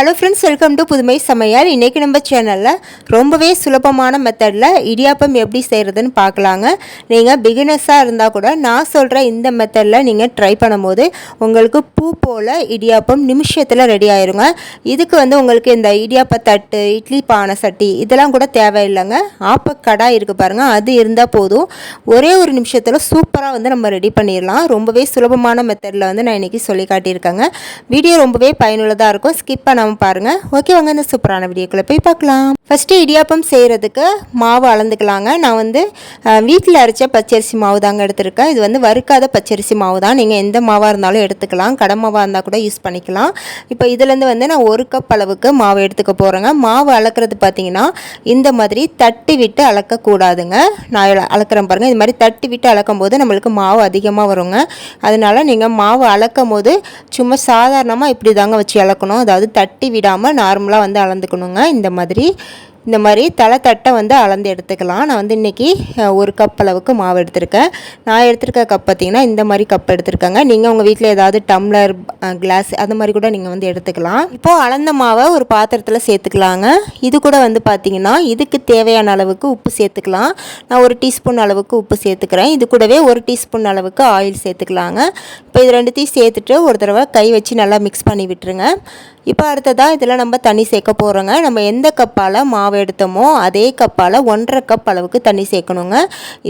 Hello friends welcome to புதுமை சமையல். இன்றைக்கி நம்ம சேனலில் ரொம்பவே சுலபமான மெத்தடில் இடியாப்பம் எப்படி செய்கிறதுன்னு பார்க்கலாங்க. நீங்கள் பிகினர்ஸாக இருந்தால் கூட நான் சொல்கிற இந்த மெத்தடில் நீங்கள் ட்ரை பண்ணும்போது உங்களுக்கு பூ போல் இடியாப்பம் நிமிஷத்தில் ரெடி ஆயிருங்க. இதுக்கு வந்து உங்களுக்கு இந்த இடியாப்ப தட்டு இட்லி பானை சட்டி இதெல்லாம் கூட தேவையில்லைங்க. ஆப்ப கடாய் இருக்குது பாருங்கள் அது இருந்தால் போதும். ஒரே ஒரு நிமிஷத்தில் சூப்பராக வந்து நம்ம ரெடி பண்ணிடலாம். ரொம்பவே சுலபமான மெத்தடில் வந்து நான் இன்றைக்கி சொல்லி காட்டியிருக்கேங்க. வீடியோ ரொம்பவே பயனுள்ளதாக இருக்கும். ஸ்கிப் பண்ணாமல் பாருங்கள் ஓகே வாங்க இந்த சூப்பரான வீடியோக்குள்ளே போய் பார்க்கலாம். ஃபஸ்ட்டு இடியாப்பம் செய்கிறதுக்கு மாவு அளந்துக்கலாங்க. நான் வந்து வீட்டில் அரைச்ச பச்சரிசி மாவு தாங்க எடுத்திருக்கேன். இது வந்து வறுக்காத பச்சரிசி மாவு தான். நீங்கள் எந்த மாவாக இருந்தாலும் எடுத்துக்கலாம். கடை மாவாக இருந்தால் கூட யூஸ் பண்ணிக்கலாம். இப்போ இதுலேருந்து வந்து நான் ஒரு கப் அளவுக்கு மாவு எடுத்துக்க போகிறேங்க மாவு அளக்கிறது பார்த்தீங்கன்னா இந்த மாதிரி தட்டி விட்டு அளக்கக்கூடாதுங்க. நான் அளக்கிறேன் பாருங்கள் இது மாதிரி தட்டி விட்டு அளக்கும் போது நம்மளுக்கு மாவு அதிகமாக வருங்க. அதனால் நீங்கள் மாவு அளக்கும் போது சும்மா சாதாரணமாக இப்படி தாங்க வச்சு அளக்கணும். அதாவது தட்டி விடாமல் நார்மலாக வந்து அளந்துக்கணுங்க. இந்த மாதிரி இந்த மாதிரி தலை தட்டை வந்து அளந்து எடுத்துக்கலாம். நான் வந்து இன்றைக்கி ஒரு கப் அளவுக்கு மாவு எடுத்திருக்கேன். நான் எடுத்திருக்க கப் பார்த்திங்கன்னா இந்த மாதிரி கப் எடுத்திருக்கேங்க. நீங்கள் உங்கள் வீட்டில் ஏதாவது டம்ளர் கிளாஸ் அந்த மாதிரி கூட நீங்கள் வந்து எடுத்துக்கலாம். இப்போது அளந்த மாவை ஒரு பாத்திரத்தில் சேர்த்துக்கலாங்க. இது கூட வந்து பார்த்திங்கன்னா இதுக்கு தேவையான அளவுக்கு உப்பு சேர்த்துக்கலாம். நான் ஒரு டீஸ்பூன் அளவுக்கு உப்பு சேர்த்துக்கிறேன். இது கூடவே ஒரு டீஸ்பூன் அளவுக்கு ஆயில் சேர்த்துக்கலாங்க. இப்போ இது ரெண்டுத்தையும் சேர்த்துட்டு ஒரு தடவை கை வச்சு நல்லா மிக்ஸ் பண்ணி விட்டுருங்க. இப்போ அடுத்ததாக இதில் நம்ம தண்ணி சேர்க்க போகிறோங்க நம்ம எந்த கப்பால் மாவு எடுத்தோமோ அதே கப்பால் ஒன்றரை கப் அளவுக்கு தண்ணி சேர்க்கணுங்க.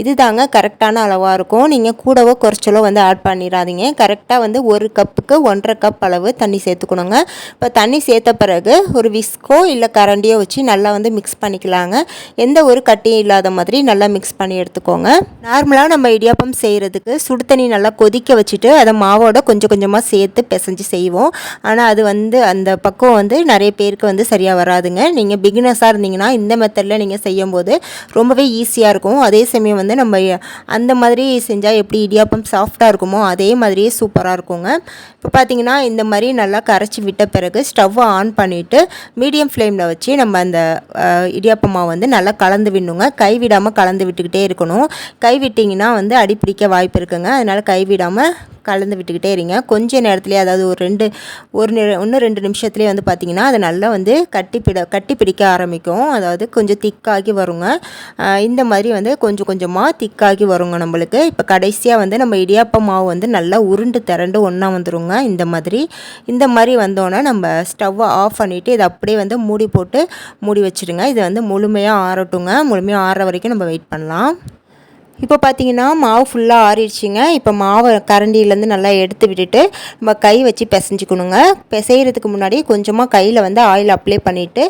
இது தாங்க கரெக்டான அளவாக இருக்கும். நீங்கள் கூடவோ குறைச்சலோ வந்து ஆட் பண்ணிடாதீங்க. கரெக்டாக வந்து ஒரு கப்புக்கு ஒன்றரை கப் அளவு தண்ணி சேர்த்துக்கணுங்க. இப்போ தண்ணி சேர்த்த பிறகு ஒரு விஸ்கோ இல்லை கரண்டியோ வச்சு நல்லா வந்து மிக்ஸ் பண்ணிக்கலாங்க. எந்த ஒரு கட்டியும் இல்லாத மாதிரி நல்லா மிக்ஸ் பண்ணி எடுத்துக்கோங்க. நார்மலாக நம்ம இடியாப்பம் செய்கிறதுக்கு சுடு தண்ணி நல்லா கொதிக்க வச்சுட்டு அதை மாவோட கொஞ்சம் கொஞ்சமாக சேர்த்து பிசைஞ்சு செய்வோம். ஆனால் அது வந்து அந்த பக்கம் வந்து நிறைய பேருக்கு வந்து சரியாக வராதுங்க. நீங்கள் பிகினர்ஸாக இருந்தீங்கன்னா இந்த மெத்தடில் நீங்கள் செய்யும்போது ரொம்பவே ஈஸியாக இருக்கும். அதே சமயம் வந்து நம்ம அந்த மாதிரி செஞ்சால் எப்படி இடியாப்பம் சாஃப்டாக இருக்குமோ அதே மாதிரியே சூப்பராக இருக்குங்க. இப்போ பார்த்தீங்கன்னா இந்த மாதிரி நல்லா கரைச்சி விட்ட பிறகு ஸ்டவ்வை ஆன் பண்ணிவிட்டு மீடியம் ஃப்ளேமில் வச்சு நம்ம அந்த இடியாப்பமாக வந்து நல்லா கலந்து விடணுங்க. கை விடாமல் கலந்து விட்டுக்கிட்டே இருக்கணும். கை விட்டிங்கன்னா வந்து அடிப்பிடிக்க வாய்ப்பு இருக்குங்க. அதனால் கை விடாமல் கலந்து விட்டுக்கிட்டே இருங்க. கொஞ்ச நேரத்துலேயே அதாவது ஒரு ரெண்டு ஒரு ஒன்று ரெண்டு நிமிஷத்துலேயே வந்து பார்த்திங்கன்னா அது நல்லா வந்து கட்டி பிட கட்டி பிடிக்க ஆரம்பிக்கும். அதாவது கொஞ்சம் திக்காகி வருங்க. இந்த மாதிரி வந்து கொஞ்சம் கொஞ்சமாக திக்காகி வருங்க நம்மளுக்கு. இப்போ கடைசியாக வந்து நம்ம இடியாப்ப மாவு வந்து நல்லா உருண்டு திரண்டு ஒன்றா வந்துருங்க. இந்த மாதிரி. இந்த மாதிரி வந்தோன்னே நம்ம ஸ்டவ்வை ஆஃப் பண்ணிவிட்டு இதை அப்படியே வந்து மூடி போட்டு மூடி வச்சுடுங்க இது வந்து முழுமையாக ஆறட்டுங்க. முழுமையாக ஆற வரைக்கும் நம்ம வெயிட் பண்ணலாம். இப்போ பார்த்தீங்கன்னா மாவு ஃபுல்லாக ஆறிடுச்சிங்க. இப்போ மாவை கரண்டியிலேருந்து நல்லா எடுத்து விட்டுட்டு நம்ம கை வச்சு பிசைஞ்சிக்கணுங்க. பிசைகிறதுக்கு முன்னாடி கொஞ்சமாக கையில் வந்து ஆயில் அப்ளை பண்ணிவிட்டு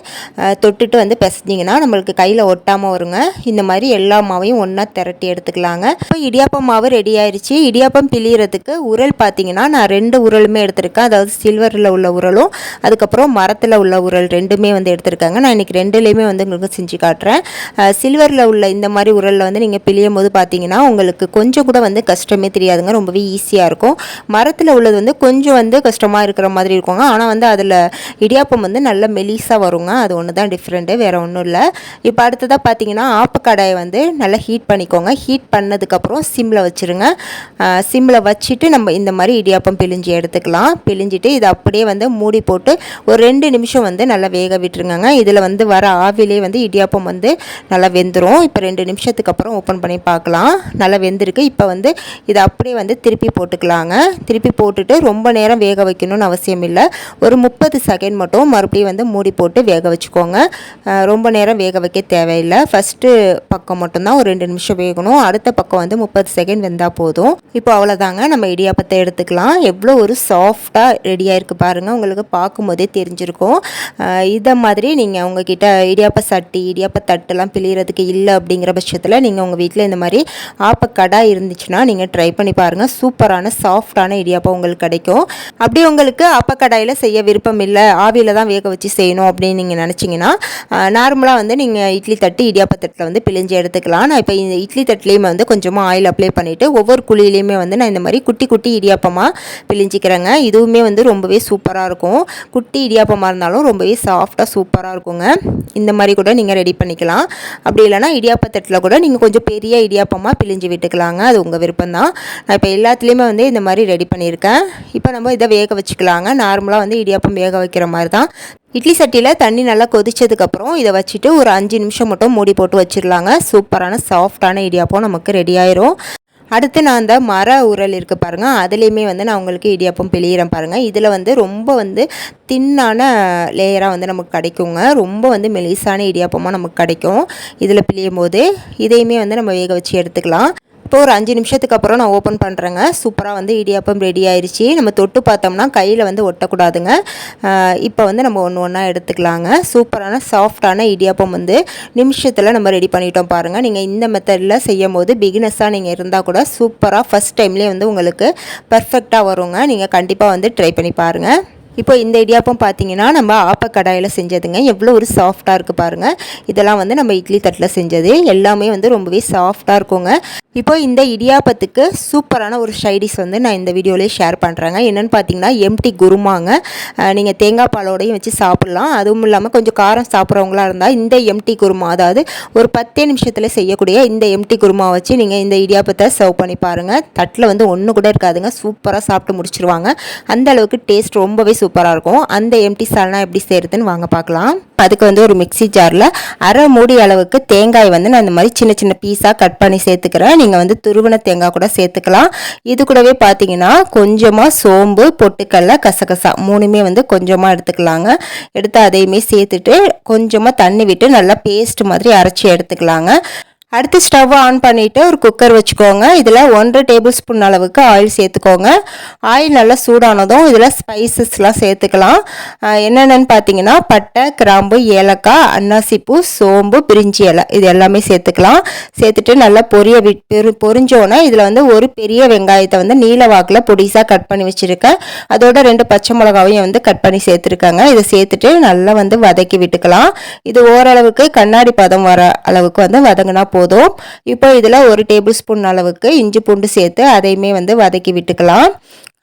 தொட்டுட்டு வந்து பிசைஞ்சிங்கன்னா நம்மளுக்கு கையில் ஒட்டாமல் வருங்க. இந்த மாதிரி எல்லா மாவையும் ஒன்றா திரட்டி எடுத்துக்கலாங்க. இப்போ இடியாப்பம் மாவு ரெடி ஆயிடுச்சு இடியாப்பம் பிழியறதுக்கு உரல் பார்த்தீங்கன்னா நான் ரெண்டு உரலுமே எடுத்திருக்கேன். அதாவது சில்வரில் உள்ள உரலும் அதுக்கப்புறம் மரத்தில் உள்ள உரல் ரெண்டுமே வந்து எடுத்திருக்காங்க. நான் இன்றைக்கி ரெண்டுலேயுமே வந்து உங்களுக்கு செஞ்சு காட்டுறேன். சில்வரில் உள்ள இந்த மாதிரி உரலில் வந்து நீங்கள் பிழியும் போது பார்த்தீங்கன்னா உங்களுக்கு கொஞ்சம் கூட வந்து கஷ்டமே தெரியாதுங்க. ரொம்பவே ஈஸியாக இருக்கும். மரத்தில் உள்ளது வந்து கொஞ்சம் வந்து கஷ்டமாக இருக்கிற மாதிரி இருக்குங்க. ஆனால் வந்து அதில் இடியாப்பம் வந்து நல்ல மெலிசாக வருங்க. அது ஒன்று தான் டிஃப்ரெண்ட்டு வேறு ஒன்றும் இல்லை. இப்போ அடுத்ததாக பார்த்தீங்கன்னா ஆப்பக்கடாயை வந்து நல்லா ஹீட் பண்ணிக்கோங்க. ஹீட் பண்ணதுக்கப்புறம் சிம்மில் வச்சுருங்க. சிம்மில் வச்சுட்டு நம்ம இந்த மாதிரி இடியாப்பம் பிழிஞ்சு எடுத்துக்கலாம். பிழிஞ்சிட்டு இதை அப்படியே வந்து மூடி போட்டு ஒரு ரெண்டு நிமிஷம் வந்து நல்லா வேக விட்டுருங்க இதில் வந்து வர ஆவிலே வந்து இடியாப்பம் வந்து நல்லா வெந்துடும் இப்போ ரெண்டு நிமிஷத்துக்கு அப்புறம் ஓப்பன் பண்ணி பார்க்கலாம். பார்க்கலாம் நல்லா வெந்திருக்கு. இப்போ வந்து இதை அப்படியே வந்து திருப்பி போட்டுக்கலாங்க. திருப்பி போட்டுட்டு ரொம்ப நேரம் வேக வைக்கணும்னு அவசியம் இல்லை. ஒரு முப்பது செகண்ட் மட்டும் மறுபடியும் வந்து மூடி போட்டு வேக வச்சுக்கோங்க. ரொம்ப நேரம் வேக வைக்க தேவையில்லை. ஃபஸ்ட்டு பக்கம் மட்டும்தான் ஒரு ரெண்டு நிமிஷம் வேகணும். அடுத்த பக்கம் வந்து முப்பது செகண்ட் வெந்தால் போதும். இப்போ அவ்வளோதாங்க நம்ம இடியாப்பத்தை எடுத்துக்கலாம். எவ்வளோ ஒரு சாஃப்டாக ரெடியாக இருக்குது பாருங்கள் உங்களுக்கு பார்க்கும்போதே தெரிஞ்சிருக்கும். இதை மாதிரி நீங்கள் உங்ககிட்ட இடியாப்ப சட்டி இடியாப்ப தட்டுலாம் பிழிகிறதுக்கு இல்லை அப்படிங்கிற பட்சத்தில் நீங்கள் உங்கள் வீட்டில் இந்த மாதிரி ஆப்பக்கடா இருந்துச்சுன்னா நீங்கள் ட்ரை பண்ணி பாருங்கள் சூப்பரான சாஃப்டான இடியாப்பம் உங்களுக்கு கிடைக்கும். அப்படி உங்களுக்கு ஆப்பக்கடாயில் செய்ய விருப்பம் இல்லை ஆவியில் தான் வேக வச்சு செய்யணும் அப்படின்னு நீங்கள் நினச்சிங்கன்னா நார்மலாக வந்து நீங்கள் இட்லி தட்டு இடியாப்ப தட்டில் வந்து பிழிஞ்சு எடுத்துக்கலாம். நான் இப்போ இந்த இட்லி தட்டுலேயுமே வந்து கொஞ்சமாக ஆயில் அப்ளை பண்ணிவிட்டு ஒவ்வொரு குழியிலையுமே வந்து நான் இந்த மாதிரி குட்டி குட்டி இடியாப்பமாக பிழிஞ்சிக்கிறேங்க. இதுவுமே வந்து ரொம்பவே சூப்பராக இருக்கும். குட்டி இடியாப்பமாக இருந்தாலும் ரொம்பவே சாஃப்டாக சூப்பராக இருக்குங்க. இந்த மாதிரி கூட நீங்கள் ரெடி பண்ணிக்கலாம். அப்படி இல்லைனா இடியாப்ப தட்டில் கூட நீங்கள் கொஞ்சம் பெரிய இடியா இடியாப்பமாக பிழிஞ்சு விட்டுக்கலாங்க. அது உங்கள் விருப்பம் தான் நான் இப்போ எல்லாத்துலேயுமே வந்து இந்த மாதிரி ரெடி பண்ணியிருக்கேன். இப்போ நம்ம இதை வேக வச்சுக்கலாங்க. நார்மலாக வந்து இடியாப்பம் வேக வைக்கிற மாதிரி தான் இட்லி சட்டியில் தண்ணி நல்லா கொதிச்சதுக்கப்புறம் இதை வச்சுட்டு ஒரு அஞ்சு நிமிஷம் மட்டும் மூடி போட்டு வச்சிடலாங்க சூப்பரான சாஃப்டான இடியாப்பம் நமக்கு ரெடி ஆயிரும். அடுத்து நான் அந்த மர உரல் இருக்குது பாருங்கள் அதுலேயுமே வந்து நான் உங்களுக்கு இடியாப்பம் பிழியிறேன் பாருங்கள் இதில் வந்து ரொம்ப வந்து தின்னான லேயராக வந்து நமக்கு கிடைக்குங்க. ரொம்ப வந்து மெலிசான இடியாப்பமாக நமக்கு கிடைக்கும். இதில் பிழியும் போது இதையுமே வந்து நம்ம வேக வச்சு எடுத்துக்கலாம். இப்போ ஒரு அஞ்சு நிமிஷத்துக்கு அப்புறம் நான் ஓப்பன் பண்ணுறேங்க சூப்பராக வந்து இடியாப்பம் ரெடி ஆயிடுச்சு நம்ம தொட்டு பார்த்தோம்னா கையில் வந்து ஒட்டக்கூடாதுங்க. இப்போ வந்து நம்ம ஒன்று ஒன்றா எடுத்துக்கலாங்க. சூப்பரான சாஃப்டான இடியாப்பம் வந்து நிமிஷத்தில் நம்ம ரெடி பண்ணிட்டோம் பாருங்கள் நீங்கள் இந்த மெத்தடில் செய்யும் போது பிகினஸாக நீங்கள் இருந்தால் கூட சூப்பராக ஃபஸ்ட் டைம்லேயே வந்து உங்களுக்கு பர்ஃபெக்டாக வருங்க. நீங்கள் கண்டிப்பாக வந்து ட்ரை பண்ணி பாருங்கள் இப்போ இந்த இடியாப்பம் பார்த்தீங்கன்னா நம்ம ஆப்பக்கடாயில் செஞ்சதுங்க. எவ்வளோ ஒரு சாஃப்டாக இருக்குது பாருங்கள் இதெல்லாம் வந்து நம்ம இட்லி தட்டில் செஞ்சது. எல்லாமே வந்து ரொம்பவே சாஃப்டாக இருக்குங்க. இப்போ இந்த இடியாப்பத்துக்கு சூப்பரான ஒரு ஷைடிஸ் வந்து நான் இந்த வீடியோலேயே ஷேர் பண்ணுறேங்க என்னென்னு பார்த்தீங்கன்னா எம்டி குருமாங்க. நீங்கள் தேங்காய் பாலோடையும் வச்சு சாப்பிட்லாம். அதுவும் இல்லாமல் கொஞ்சம் காரம் சாப்பிட்றவங்களா இருந்தால் இந்த எம்டி குருமா அதாவது ஒரு பத்தே நிமிஷத்தில் செய்யக்கூடிய இந்த எம்டி குருமா வச்சு நீங்கள் இந்த இடியாப்பத்தை சர்வ் பண்ணி பாருங்கள் தட்டில் வந்து ஒன்று கூட இருக்காதுங்க. சூப்பராக சாப்பிட்டு முடிச்சிருவாங்க. அந்த அளவுக்கு டேஸ்ட் ரொம்பவே சூப்பராக இருக்கும். அந்த எம்டி சால்னா எப்படி செய்கிறதுன்னு வாங்க பார்க்கலாம் அதுக்கு வந்து ஒரு மிக்சி ஜாரில் அரை மூடி அளவுக்கு தேங்காய் வந்து நான் இந்த மாதிரி சின்ன சின்ன பீஸாக கட் பண்ணி சேர்த்துக்கிறேன். நீங்கள் வந்து துருவன தேங்காய் கூட சேர்த்துக்கலாம். இது கூடவே பார்த்தீங்கன்னா கொஞ்சமாக சோம்பு பொட்டுக்கல்ல கசகசா மூணுமே வந்து கொஞ்சமாக எடுத்துக்கலாங்க. எடுத்து அதையுமே சேர்த்துட்டு கொஞ்சமாக தண்ணி விட்டு நல்லா பேஸ்ட் மாதிரி அரைச்சி எடுத்துக்கலாங்க. அடுத்து ஸ்டவ் ஆன் பண்ணிவிட்டு ஒரு குக்கர் வச்சுக்கோங்க. இதில் ஒன்றரை டேபிள் ஸ்பூன் அளவுக்கு ஆயில் சேர்த்துக்கோங்க. ஆயில் நல்லா சூடானதும் இதில் ஸ்பைசஸ்லாம் சேர்த்துக்கலாம். என்னென்னு பார்த்தீங்கன்னா பட்டை கிராம்பு ஏலக்காய் அன்னாசிப்பூ சோம்பு பிரிஞ்சி இலை இது எல்லாமே சேர்த்துக்கலாம். சேர்த்துட்டு நல்லா பொரிய விட்டு பொரிஞ்சோன்னே இதில் வந்து ஒரு பெரிய வெங்காயத்தை வந்து நீல வாக்கில் பொடிசாக கட் பண்ணி வச்சுருக்கேன். அதோட ரெண்டு பச்சை மிளகாவையும் வந்து கட் பண்ணி சேர்த்துருக்காங்க. இதை சேர்த்துட்டு நல்லா வந்து வதக்கி விட்டுக்கலாம். இது ஓரளவுக்கு கண்ணாடி பதம் வர அளவுக்கு வந்து வதங்கினா போதும். போதும். இப்போ இதில் ஒரு டேபிள் ஸ்பூன் அளவுக்கு இஞ்சி பூண்டு சேர்த்து அதையுமே வந்து வதக்கி விட்டுக்கலாம்.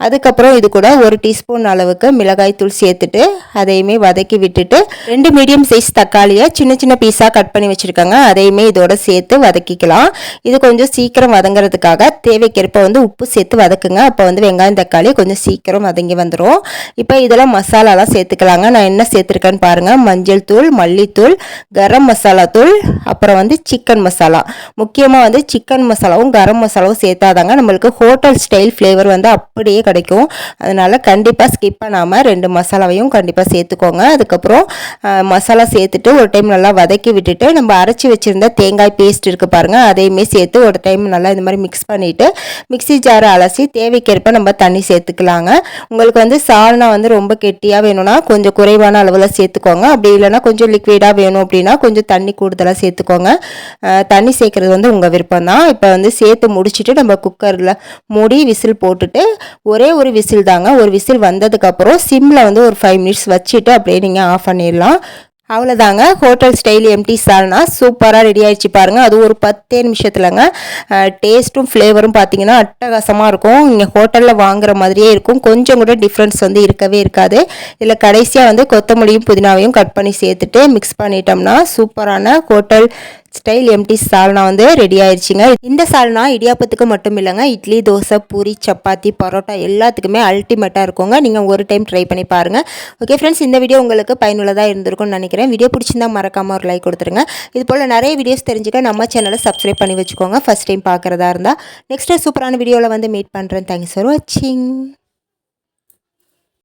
அதுக்கப்புறம் இது கூட ஒரு டீஸ்பூன் அளவுக்கு மிளகாய் தூள் சேர்த்துட்டு அதையுமே வதக்கி விட்டுட்டு ரெண்டு மீடியம் சைஸ் தக்காளியை சின்ன சின்ன பீஸாக கட் பண்ணி வச்சுருக்காங்க. அதையுமே இதோட சேர்த்து வதக்கிக்கலாம். இது கொஞ்சம் சீக்கிரம் வதங்குறதுக்காக தேவைக்கேற்ப வந்து உப்பு சேர்த்து வதக்குங்க. அப்போ வந்து வெங்காயம் தக்காளி கொஞ்சம் சீக்கிரம் வதங்கி வந்துடும் இப்போ இதெல்லாம் மசாலாலாம் சேர்த்துக்கலாங்க. நான் என்ன சேர்த்துருக்கேன்னு பாருங்கள் மஞ்சள் தூள் மல்லித்தூள் கரம் மசாலா தூள் அப்புறம் வந்து சிக்கன் மசாலா. முக்கியமாக வந்து சிக்கன் மசாலாவும் கரம் மசாலாவும் சேர்த்தாதாங்க நம்மளுக்கு ஹோட்டல் ஸ்டைல் ஃப்ளேவர் வந்து அப்படியே கிடைக்கும். அதனால் கண்டிப்பாக ஸ்கிப் பண்ணாமல் ரெண்டு மசாலாவையும் கண்டிப்பாக சேர்த்துக்கோங்க. அதுக்கப்புறம் மசாலா சேர்த்துட்டு ஒரு டைம் நல்லா வதக்கி விட்டுட்டு நம்ம அரைச்சி வச்சுருந்த தேங்காய் பேஸ்ட் இருக்குது பாருங்கள் அதையுமே சேர்த்து ஒரு டைம் நல்லா இந்த மாதிரி மிக்ஸ் பண்ணிவிட்டு மிக்சி ஜாரை அலசி தேவைக்கேற்ப நம்ம தண்ணி சேர்த்துக்கலாங்க. உங்களுக்கு வந்து சால்னா வந்து ரொம்ப கெட்டியாக வேணும்னா கொஞ்சம் குறைவான அளவில் சேர்த்துக்கோங்க. அப்படி இல்லைனா கொஞ்சம் லிக்விடாக வேணும் அப்படின்னா கொஞ்சம் தண்ணி கூடுதலாக சேர்த்துக்கோங்க. தண்ணி சேர்க்குறது வந்து உங்கள் விருப்பம் தான் இப்போ வந்து சேர்த்து முடிச்சுட்டு நம்ம குக்கரில் மூடி விசில் போட்டுட்டு ஒரு ஒரே ஒரு விசில் தாங்க. ஒரு விசில் வந்ததுக்கப்புறம் சிம்மில் வந்து ஒரு ஃபைவ் மினிட்ஸ் வச்சுட்டு அப்படியே நீங்கள் ஆஃப் பண்ணிடலாம். அவ்வளோதாங்க ஹோட்டல் ஸ்டைல் எம்டி சால்னா சூப்பராக ரெடி ஆகிடுச்சு பாருங்கள் அது ஒரு பத்தே நிமிஷத்துலங்க. டேஸ்ட்டும் ஃப்ளேவரும் பார்த்தீங்கன்னா அட்டகாசமாக இருக்கும். நீங்கள் ஹோட்டலில் வாங்குற மாதிரியே இருக்கும். கொஞ்சம் கூட டிஃப்ரென்ஸ் வந்து இருக்கவே இருக்காது. இதில் கடைசியாக வந்து கொத்தமல்லியும் புதினாவையும் கட் பண்ணி சேர்த்துட்டு மிக்ஸ் பண்ணிட்டோம்னா சூப்பரான ஹோட்டல் ஸ்டைல் எம்டி சால்னா வந்து ரெடி ஆயிடுச்சுங்க இந்த சால்னா இடியாப்பத்துக்கு மட்டும் இல்லைங்க. இட்லி தோசை பூரி சப்பாத்தி பரோட்டா எல்லாத்துக்குமே அல்டிமேட்டாக இருக்குங்க. நீங்கள் ஒரு டைம் ட்ரை பண்ணி பாருங்கள் ஓகே ஃப்ரெண்ட்ஸ் இந்த வீடியோ உங்களுக்கு பயனுள்ளதாக இருந்திருக்கும்னு நினைக்கிறேன். வீடியோ பிடிச்சிருந்தா மறக்காமல் ஒரு லைக் கொடுத்துருங்க. இது போல் நிறைய வீடியோஸ் தெரிஞ்சுக்க நம்ம சேனலை சப்ஸ்கிரைப் பண்ணி வச்சுக்கோங்க. ஃபஸ்ட் டைம் பார்க்குறதா இருந்தால் நெக்ஸ்ட்டு சூப்பரான வீடியோவில் வந்து மீட் பண்ணுறேன் தேங்க்ஸ் ஃபார் வாட்சிங்